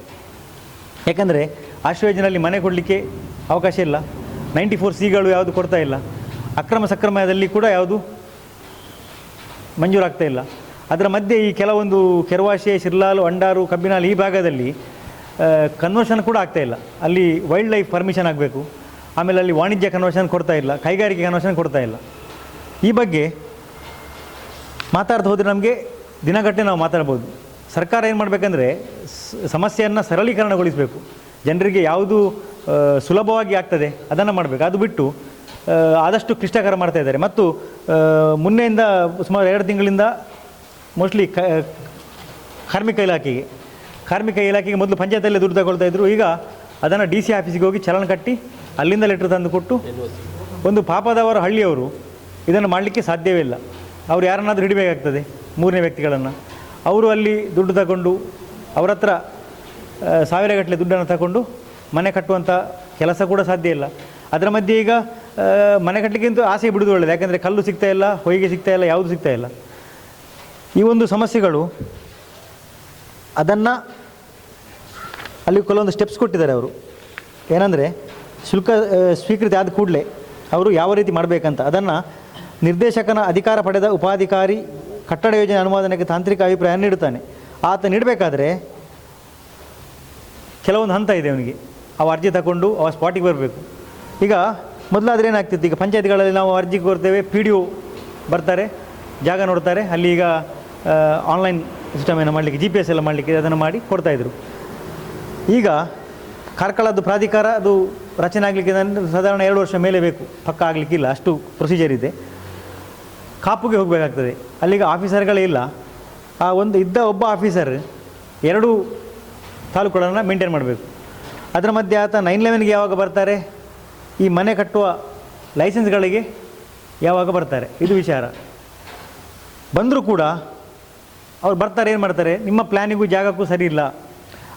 ಯಾಕಂದರೆ ಆಶ್ರಯೋಜನೆಯಲ್ಲಿ ಮನೆ ಕೊಡಲಿಕ್ಕೆ ಅವಕಾಶ ಇಲ್ಲ. ನೈಂಟಿ ಫೋರ್ ಸಿಗಳು ಯಾವುದು ಕೊಡ್ತಾ ಇಲ್ಲ. ಅಕ್ರಮ ಸಕ್ರಮದಲ್ಲಿ ಕೂಡ ಯಾವುದು ಮಂಜೂರಾಗ್ತಾ ಇಲ್ಲ. ಅದರ ಮಧ್ಯೆ ಈ ಕೆಲವೊಂದು ಕೆರವಾಶೆ, ಶಿರ್ಲಾಲು, ಅಂಡಾರು ಕಬ್ಬಿನಾಲ್ ಈ ಭಾಗದಲ್ಲಿ ಕನ್ವರ್ಷನ್ ಕೂಡ ಆಗ್ತಾ ಇಲ್ಲ. ಅಲ್ಲಿ ವೈಲ್ಡ್ ಲೈಫ್ ಪರ್ಮಿಷನ್ ಆಗಬೇಕು. ಆಮೇಲೆ ಅಲ್ಲಿ ವಾಣಿಜ್ಯ ಕನ್ವರ್ಷನ್ ಕೊಡ್ತಾ ಇಲ್ಲ. ಕೈಗಾರಿಕೆ ಕನ್ವರ್ಷನ್ ಕೊಡ್ತಾ ಇಲ್ಲ. ಈ ಬಗ್ಗೆ ಮಾತಾಡ್ತಾ ಹೋದರೆ ನಮಗೆ ದಿನಗಟ್ಟಲೆ ನಾವು ಮಾತಾಡ್ಬೋದು. ಸರ್ಕಾರ ಏನು ಮಾಡಬೇಕಂದ್ರೆ ಸಮಸ್ಯೆಯನ್ನು ಸರಳೀಕರಣಗೊಳಿಸಬೇಕು. ಜನರಿಗೆ ಯಾವುದು ಸುಲಭವಾಗಿ ಆಗ್ತದೆ ಅದನ್ನು ಮಾಡಬೇಕು. ಅದು ಬಿಟ್ಟು ಆದಷ್ಟು ಕ್ಲಿಷ್ಟಕರ ಮಾಡ್ತಾ ಇದ್ದಾರೆ. ಮತ್ತು ಮುನ್ನೆಯಿಂದ ಸುಮಾರು ಎರಡು ತಿಂಗಳಿಂದ ಮೋಸ್ಟ್ಲಿ ಕಾರ್ಮಿಕ ಇಲಾಖೆಗೆ ಕಾರ್ಮಿಕ ಇಲಾಖೆಗೆ ಮೊದಲು ಪಂಚಾಯತಲ್ಲೇ ದುಡ್ಡು ತಗೊಳ್ತಾ ಇದ್ರು. ಈಗ ಅದನ್ನು ಡಿ ಸಿ ಆಫೀಸಿಗೆ ಹೋಗಿ ಚಲನ ಕಟ್ಟಿ ಅಲ್ಲಿಂದ ಲೆಟ್ರ್ ತಂದು ಕೊಟ್ಟು ಒಂದು ಪಾಪದವರ ಹಳ್ಳಿಯವರು ಇದನ್ನು ಮಾಡಲಿಕ್ಕೆ ಸಾಧ್ಯವೇ ಇಲ್ಲ. ಅವರು ಯಾರನ್ನಾದರೂ ಹಿಡಿಬೇಕಾಗ್ತದೆ ಮೂರನೇ ವ್ಯಕ್ತಿಗಳನ್ನು. ಅವರು ಅಲ್ಲಿ ದುಡ್ಡು ತಗೊಂಡು ಅವರ ಹತ್ರ ಸಾವಿರ ಸಾವಿರಗಟ್ಟಲೆ ದುಡ್ಡನ್ನು ತಗೊಂಡು ಮನೆ ಕಟ್ಟುವಂಥ ಕೆಲಸ ಕೂಡ ಸಾಧ್ಯ ಇಲ್ಲ. ಅದರ ಮಧ್ಯೆ ಈಗ ಮನೆ ಕಟ್ಟಲಿಕ್ಕಿಂತ ಆಸೆ ಬಿಡುವುದು ಒಳ್ಳೆಯದು ಯಾಕೆಂದರೆ ಕಲ್ಲು ಸಿಗ್ತಾ ಇಲ್ಲ, ಹೊಯ್ಗೆ ಸಿಗ್ತಾ ಇಲ್ಲ, ಯಾವುದು ಸಿಗ್ತಾ ಇಲ್ಲ. ಈ ಒಂದು ಸಮಸ್ಯೆಗಳು ಅದನ್ನು ಅಲ್ಲಿ ಕೆಲವೊಂದು ಸ್ಟೆಪ್ಸ್ ಕೊಟ್ಟಿದ್ದಾರೆ ಅವರು. ಏನಂದರೆ, ಶುಲ್ಕ ಸ್ವೀಕೃತಿ ಆದ ಕೂಡಲೇ ಅವರು ಯಾವ ರೀತಿ ಮಾಡಬೇಕಂತ. ಅದನ್ನು ನಿರ್ದೇಶಕನ ಅಧಿಕಾರ ಪಡೆದ ಉಪಾಧಿಕಾರಿ ಕಟ್ಟಡ ಯೋಜನೆ ಅನುಮೋದನೆಗೆ ತಾಂತ್ರಿಕ ಅಭಿಪ್ರಾಯ ನೀಡುತ್ತಾನೆ. ಆತ ನೀಡಬೇಕಾದ್ರೆ ಕೆಲವೊಂದು ಹಂತ ಇದೆ ಅವನಿಗೆ. ಅವ ಅರ್ಜಿ ತಗೊಂಡು ಅವ ಸ್ಪಾಟಿಗೆ ಬರಬೇಕು. ಈಗ ಮೊದಲಾದ್ರೆ ಏನಾಗ್ತಿತ್ತು? ಈಗ ಪಂಚಾಯತ್ಗಳಲ್ಲಿ ನಾವು ಅರ್ಜಿ ಕೊಡ್ತೇವೆ ಪಿ ಡಿ ಒ ಬರ್ತಾರೆ, ಜಾಗ ನೋಡ್ತಾರೆ. ಅಲ್ಲಿ ಈಗ ಆನ್ಲೈನ್ ಸಿಸ್ಟಮ್ ಏನೋ ಮಾಡಲಿಕ್ಕೆ ಜಿ ಪಿ ಎಸ್ ಎಲ್ಲ ಮಾಡಲಿಕ್ಕೆ ಅದನ್ನು ಮಾಡಿ ಕೊಡ್ತಾಯಿದ್ರು ಈಗ ಕಾರ್ಕಳದ್ದು ಪ್ರಾಧಿಕಾರ, ಅದು ರಚನೆ ಆಗಲಿಕ್ಕೆ ಸಾಧಾರಣ ಎರಡು ವರ್ಷ ಮೇಲೆ ಬೇಕು. ಪಕ್ಕ ಆಗಲಿಕ್ಕಿಲ್ಲ, ಅಷ್ಟು ಪ್ರೊಸೀಜರ್ ಇದೆ. ಕಾಪುಗೆ ಹೋಗಬೇಕಾಗ್ತದೆ. ಅಲ್ಲಿಗೆ ಆಫೀಸರ್ಗಳೇ ಇಲ್ಲ. ಆ ಒಂದು ಇದ್ದ ಒಬ್ಬ ಆಫೀಸರ್ ಎರಡು ತಾಲೂಕುಗಳನ್ನು ಮೇಂಟೈನ್ ಮಾಡಬೇಕು. ಅದರ ಮಧ್ಯೆ ಆತ ನೈನ್ ಲೆವೆನ್ಗೆ ಯಾವಾಗ ಬರ್ತಾರೆ? ಈ ಮನೆ ಕಟ್ಟುವ ಲೈಸೆನ್ಸ್ಗಳಿಗೆ ಯಾವಾಗ ಬರ್ತಾರೆ? ಇದು ವಿಚಾರ. ಬಂದರೂ ಕೂಡ ಅವ್ರು ಬರ್ತಾರೆ, ಏನು ಮಾಡ್ತಾರೆ? ನಿಮ್ಮ ಪ್ಲ್ಯಾನಿಗೂ ಜಾಗಕ್ಕೂ ಸರಿ ಇಲ್ಲ.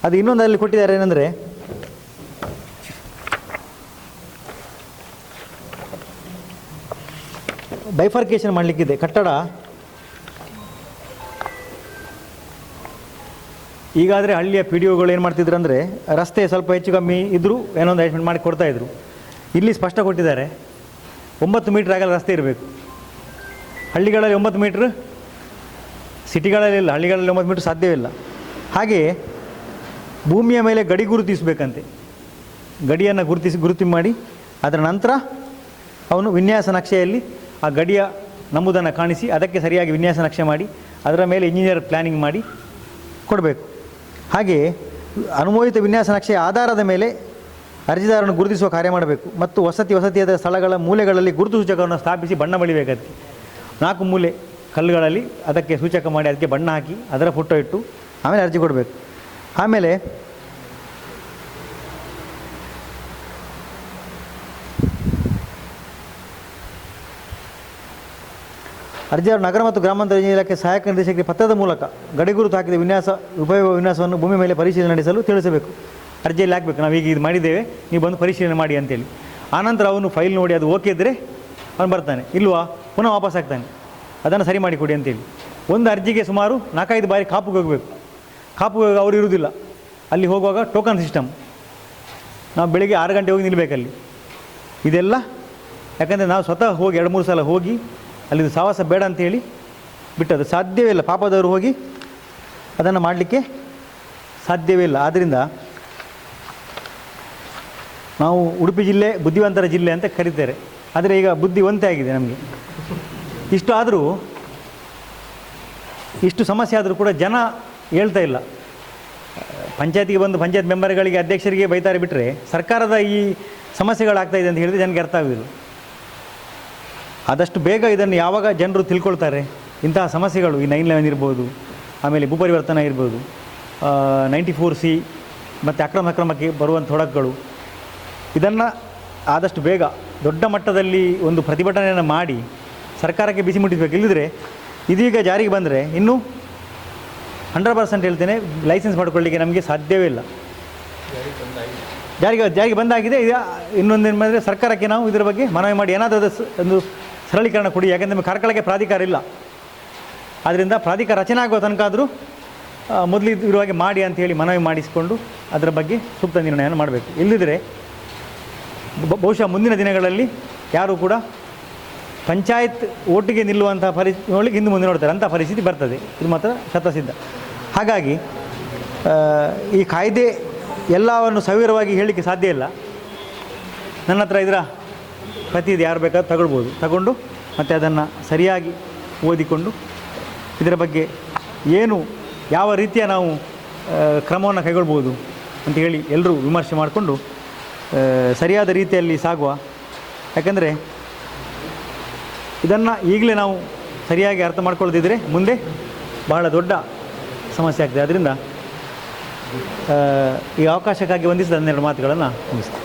ಅದು ಇನ್ನೊಂದರಲ್ಲಿ ಕೊಟ್ಟಿದ್ದಾರೆ ಏನಂದರೆ ಬೈಫರ್ಕೇಷನ್ ಮಾಡಲಿಕ್ಕಿದೆ. ಕಟ್ಟಡ. ಈಗಾದರೆ ಹಳ್ಳಿಯ ಪಿ ಡಿ ಒಗಳು ಏನು ಮಾಡ್ತಿದ್ರು ಅಂದರೆ ರಸ್ತೆ ಸ್ವಲ್ಪ ಹೆಚ್ಚು ಕಮ್ಮಿ ಇದ್ದರೂ ಒಂದು ಅರೇಂಜ್ಮೆಂಟ್ ಮಾಡಿ ಕೊಡ್ತಾಯಿದ್ರು ಇಲ್ಲಿ ಸ್ಪಷ್ಟ ಕೊಟ್ಟಿದ್ದಾರೆ. ಒಂಬತ್ತು ಮೀಟ್ರ್ ಆಗಲ್ಲ ರಸ್ತೆ ಇರಬೇಕು. ಹಳ್ಳಿಗಳಲ್ಲಿ ಒಂಬತ್ತು ಮೀಟ್ರ್ ಸಿಟಿಗಳಲ್ಲಿ ಇಲ್ಲ. ಹಳ್ಳಿಗಳಲ್ಲಿ ಒಂಬತ್ತು ಮೀಟ್ರ್ ಸಾಧ್ಯವಿಲ್ಲ ಹಾಗೆಯೇ ಭೂಮಿಯ ಮೇಲೆ ಗಡಿ ಗುರುತಿಸಬೇಕಂತೆ. ಗಡಿಯನ್ನು ಗುರುತಿಸಿ ಗುರುತಿ ಮಾಡಿ, ಅದರ ನಂತರ ಅವನು ವಿನ್ಯಾಸ ನಕ್ಷೆಯಲ್ಲಿ ಆ ಗಡಿಯ ನಮೂದನ್ನು ಕಾಣಿಸಿ, ಅದಕ್ಕೆ ಸರಿಯಾಗಿ ವಿನ್ಯಾಸ ನಕ್ಷೆ ಮಾಡಿ, ಅದರ ಮೇಲೆ ಇಂಜಿನಿಯರ್ ಪ್ಲ್ಯಾನಿಂಗ್ ಮಾಡಿ ಕೊಡಬೇಕು. ಹಾಗೆಯೇ ಅನುಮೋದಿತ ವಿನ್ಯಾಸ ನಕ್ಷೆಯ ಆಧಾರದ ಮೇಲೆ ಅರ್ಜಿದಾರನ್ನು ಗುರುತಿಸುವ ಕಾರ್ಯ ಮಾಡಬೇಕು. ಮತ್ತು ವಸತಿ ವಸತಿಯಾದ ಸ್ಥಳಗಳ ಮೂಲೆಗಳಲ್ಲಿ ಗುರುತು ಸೂಚಕವನ್ನು ಸ್ಥಾಪಿಸಿ ಬಣ್ಣ ಬಳಿಬೇಕಂತೆ. ನಾಲ್ಕು ಮೂಲೆ ಕಲ್ಲುಗಳಲ್ಲಿ ಅದಕ್ಕೆ ಸೂಚಕ ಮಾಡಿ, ಅದಕ್ಕೆ ಬಣ್ಣ ಹಾಕಿ ಅದರ ಫೋಟೋ ಇಟ್ಟು ಆಮೇಲೆ ಅರ್ಜಿ ಕೊಡಬೇಕು. ಆಮೇಲೆ ಅರ್ಜಿಯವರು ನಗರ ಮತ್ತು ಗ್ರಾಮಾಂತರ ಇಲಾಖೆ ಸಹಾಯಕ ನಿರ್ದೇಶಕರಿಗೆ ಪತ್ರದ ಮೂಲಕ ಗಡಿಗುರುತು ಹಾಕಿದ ವಿನ್ಯಾಸ, ಉಪಯೋಗ ವಿನ್ಯಾಸವನ್ನು ಭೂಮಿ ಮೇಲೆ ಪರಿಶೀಲನೆ ನಡೆಸಲು ತಿಳಿಸಬೇಕು. ಅರ್ಜಿಯಲ್ಲಿ ಹಾಕಬೇಕು. ನಾವು ಈಗ ಇದು ಮಾಡಿದ್ದೇವೆ. ನೀವು ಬಂದು ಪರಿಶೀಲನೆ ಮಾಡಿ ಅಂತೇಳಿ. ಆನಂತರ ಅವನು ಫೈಲ್ ನೋಡಿ ಅದು ಓಕೆ ಇದ್ದರೆ ಅವನು ಬರ್ತಾನೆ. ಇಲ್ವಾ? ಪುನಃ ವಾಪಸ್ ಆಗ್ತಾನೆ. ಅದನ್ನು ಸರಿ ಮಾಡಿ ಕೊಡಿ ಅಂತೇಳಿ. ಒಂದು ಅರ್ಜಿಗೆ ಸುಮಾರು ನಾಲ್ಕೈದು ಬಾರಿ ಕಾಪುಗೆ ಹೋಗಬೇಕು. ಹೋಗಿ ಅವರು ಇರುವುದಿಲ್ಲ. ಅಲ್ಲಿ ಹೋಗುವಾಗ ಟೋಕನ್ ಸಿಸ್ಟಮ್ ನಾವು ಬೆಳಿಗ್ಗೆ ಆರು ಗಂಟೆ ಹೋಗಿ ನಿಲ್ಲಬೇಕಲ್ಲಿ ಇದೆಲ್ಲ ಯಾಕಂದರೆ ನಾವು ಸ್ವತಃ ಹೋಗಿ ಎರಡು ಮೂರು ಸಲ ಹೋಗಿ ಅಲ್ಲಿ ಸಾವಾಸ ಬೇಡ ಅಂತೇಳಿ ಬಿಟ್ಟದ್ದು ಸಾಧ್ಯವೇ ಇಲ್ಲ. ಪಾಪದವರು ಹೋಗಿ ಅದನ್ನು ಮಾಡಲಿಕ್ಕೆ ಸಾಧ್ಯವೇ ಇಲ್ಲ. ಆದ್ದರಿಂದ ನಾವು ಉಡುಪಿ ಜಿಲ್ಲೆ ಬುದ್ಧಿವಂತರ ಜಿಲ್ಲೆ ಅಂತ ಕರೀತಾರೆ. ಆದರೆ ಈಗ ಬುದ್ಧಿವಂತೆ ಆಗಿದೆ ನಮಗೆ. ಇಷ್ಟು ಆದರೂ, ಇಷ್ಟು ಸಮಸ್ಯೆ ಆದರೂ ಕೂಡ ಜನ ಹೇಳ್ತಾ ಇಲ್ಲ. ಪಂಚಾಯತಿಗೆ ಬಂದು ಪಂಚಾಯತ್ ಮೆಂಬರ್ಗಳಿಗೆ, ಅಧ್ಯಕ್ಷರಿಗೆ ಬೈತಾರೆ ಬಿಟ್ಟರೆ ಸರ್ಕಾರದ ಈ ಸಮಸ್ಯೆಗಳಾಗ್ತಾ ಇದೆ ಅಂತ ಹೇಳಿದ್ರೆ ಜನಕ್ಕೆ ಅರ್ಥ ಆಗೋದು ಆದಷ್ಟು ಬೇಗ ಇದನ್ನು ಯಾವಾಗ ಜನರು ತಿಳ್ಕೊಳ್ತಾರೆ, ಇಂತಹ ಸಮಸ್ಯೆಗಳು, ಈ ನೈನ್ ಲೆವೆನ್ ಇರ್ಬೋದು, ಆಮೇಲೆ ಭೂಪರಿವರ್ತನ ಇರ್ಬೋದು ನೈಂಟಿ ಫೋರ್ ಸಿ ಮತ್ತು ಅಕ್ರಮ ಅಕ್ರಮಕ್ಕೆ ಬರುವಂಥ ತೊಡಕುಗಳು ಇದನ್ನು ಆದಷ್ಟು ಬೇಗ ದೊಡ್ಡ ಮಟ್ಟದಲ್ಲಿ ಒಂದು ಪ್ರತಿಭಟನೆಯನ್ನು ಮಾಡಿ ಸರ್ಕಾರಕ್ಕೆ ಬಿಸಿ ಮುಟ್ಟಿಸಬೇಕು. ಇಲ್ಲದಿದ್ರೆ ಇದೀಗ ಜಾರಿಗೆ ಬಂದರೆ ಇನ್ನೂ ಹಂಡ್ರೆಡ್ ಪರ್ಸೆಂಟ್ ಹೇಳ್ತೇನೆ ಲೈಸೆನ್ಸ್ ಮಾಡ್ಕೊಳ್ಳಿಕ್ಕೆ ನಮಗೆ ಸಾಧ್ಯವೇ ಇಲ್ಲ. ಜಾರಿಗೆ ಜಾರಿಗೆ ಬಂದಾಗಿದೆ, ಈಗ ಇನ್ನೊಂದೇನು ಮಾಡಿದರೆ ಸರ್ಕಾರಕ್ಕೆ ನಾವು ಇದರ ಬಗ್ಗೆ ಮನವಿ ಮಾಡಿ ಏನಾದರೂ ಒಂದು ಸರಳೀಕರಣ ಕೊಡಿ, ಯಾಕೆಂದರೆ ನಮಗೆ ಕಾರ್ಕಳಕ್ಕೆ ಪ್ರಾಧಿಕಾರ ಇಲ್ಲ. ಆದ್ದರಿಂದ ಪ್ರಾಧಿಕಾರ ರಚನೆ ಆಗುವ ತನಕ ಆದರೂ ಮೊದಲು ಇರುವ ಹಾಗೆ ಮಾಡಿ ಅಂತ ಹೇಳಿ ಮನವಿ ಮಾಡಿಸಿಕೊಂಡು ಅದರ ಬಗ್ಗೆ ಸೂಕ್ತ ನಿರ್ಣಯವನ್ನು ಮಾಡಬೇಕು. ಇಲ್ಲದಿದ್ದರೆ ಬಹುಶಃ ಮುಂದಿನ ದಿನಗಳಲ್ಲಿ ಯಾರೂ ಕೂಡ ಪಂಚಾಯತ್ ಓಟಿಗೆ ನಿಲ್ಲುವಂಥ ಪರಿಸ್ಥಿತಿ ನೋಡಲಿಕ್ಕೆ ಹಿಂದೆ ಮುಂದೆ ನೋಡ್ತಾರೆ ಅಂಥ ಪರಿಸ್ಥಿತಿ ಬರ್ತದೆ. ಇದು ಮಾತ್ರ ಶತಸಿದ್ಧ. ಹಾಗಾಗಿ ಈ ಕಾಯ್ದೆ ಎಲ್ಲವನ್ನು ಸವಿರವಾಗಿ ಹೇಳಲಿಕ್ಕೆ ಸಾಧ್ಯ ಇಲ್ಲ. ನನ್ನ ಹತ್ರ ಇದರ ಪ್ರತಿ ಇದು ಯಾರು ಬೇಕಾದ್ರೂ ತಗೊಳ್ಬೋದು. ತಗೊಂಡು ಮತ್ತು ಅದನ್ನು ಸರಿಯಾಗಿ ಓದಿಕೊಂಡು ಇದರ ಬಗ್ಗೆ ಏನು, ಯಾವ ರೀತಿಯ ನಾವು ಕ್ರಮವನ್ನು ಕೈಗೊಳ್ಬೋದು ಅಂತ ಹೇಳಿ ಎಲ್ಲರೂ ವಿಮರ್ಶೆ ಮಾಡಿಕೊಂಡು ಸರಿಯಾದ ರೀತಿಯಲ್ಲಿ ಸಾಗುವ. ಯಾಕಂದರೆ ಇದನ್ನು ಈಗಲೇ ನಾವು ಸರಿಯಾಗಿ ಅರ್ಥ ಮಾಡ್ಕೊಳ್ಳದಿದ್ದರೆ ಮುಂದೆ ಬಹಳ ದೊಡ್ಡ ಸಮಸ್ಯೆ ಆಗ್ತದೆ. ಅದರಿಂದ ಈ ಅವಕಾಶಕ್ಕಾಗಿ ವಂದಿಸಿದ ಹನ್ನೆರಡು ಮಾತುಗಳನ್ನು ಮುಗಿಸ್ತೇನೆ.